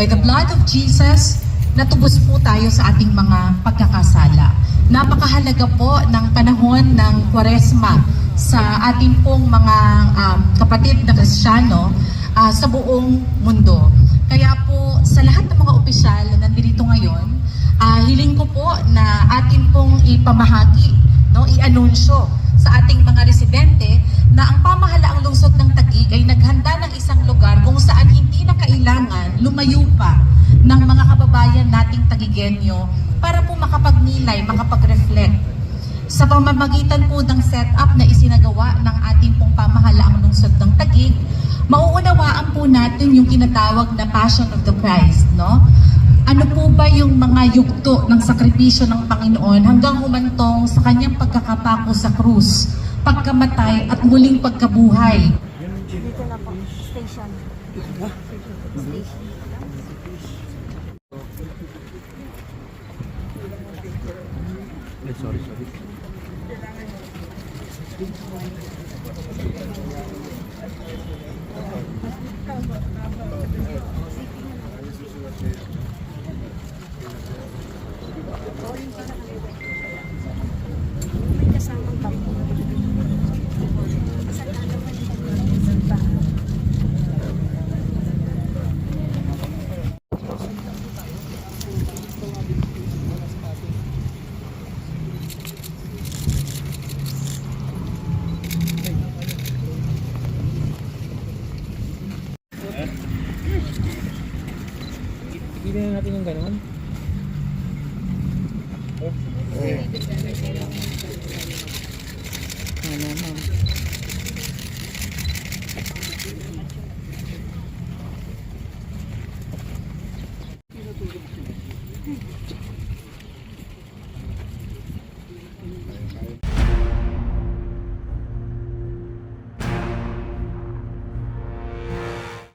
By the blood of Jesus, natubos po tayo sa ating mga pagkakasala. Napakahalaga po ng panahon ng Kwaresma sa ating pong mga um, kapatid na Kristiyano ah, sa buong mundo. Kaya po sa lahat ng mga opisyal na nandito ngayon, ah, hiling ko po na atin pong ipamahagi, no, i-anunsyo sa ating mga residente na ang pamahalaang lungsod ng Taguig ay naghanda ng isang lugar kung saan hindi na kailangan lumayo pa ng mga kababayan nating Tagigenyo para po makapagnilay, makapag-reflect sa pamamagitan po ng setup na isinagawa ng ating pong pamahalaang lungsod ng Taguig, mauunawaan po natin yung tinatawag na Passion of the Christ, no? Ano po ba yung mga yugto ng sakripisyo ng Panginoon hanggang humantong sa kanyang pagkakapako sa krus, pagkamatay at muling pagkabuhay? Dito na po, station. Eh, sorry, sorry. Hindi na natin yung gano'n. Ano, ma'am?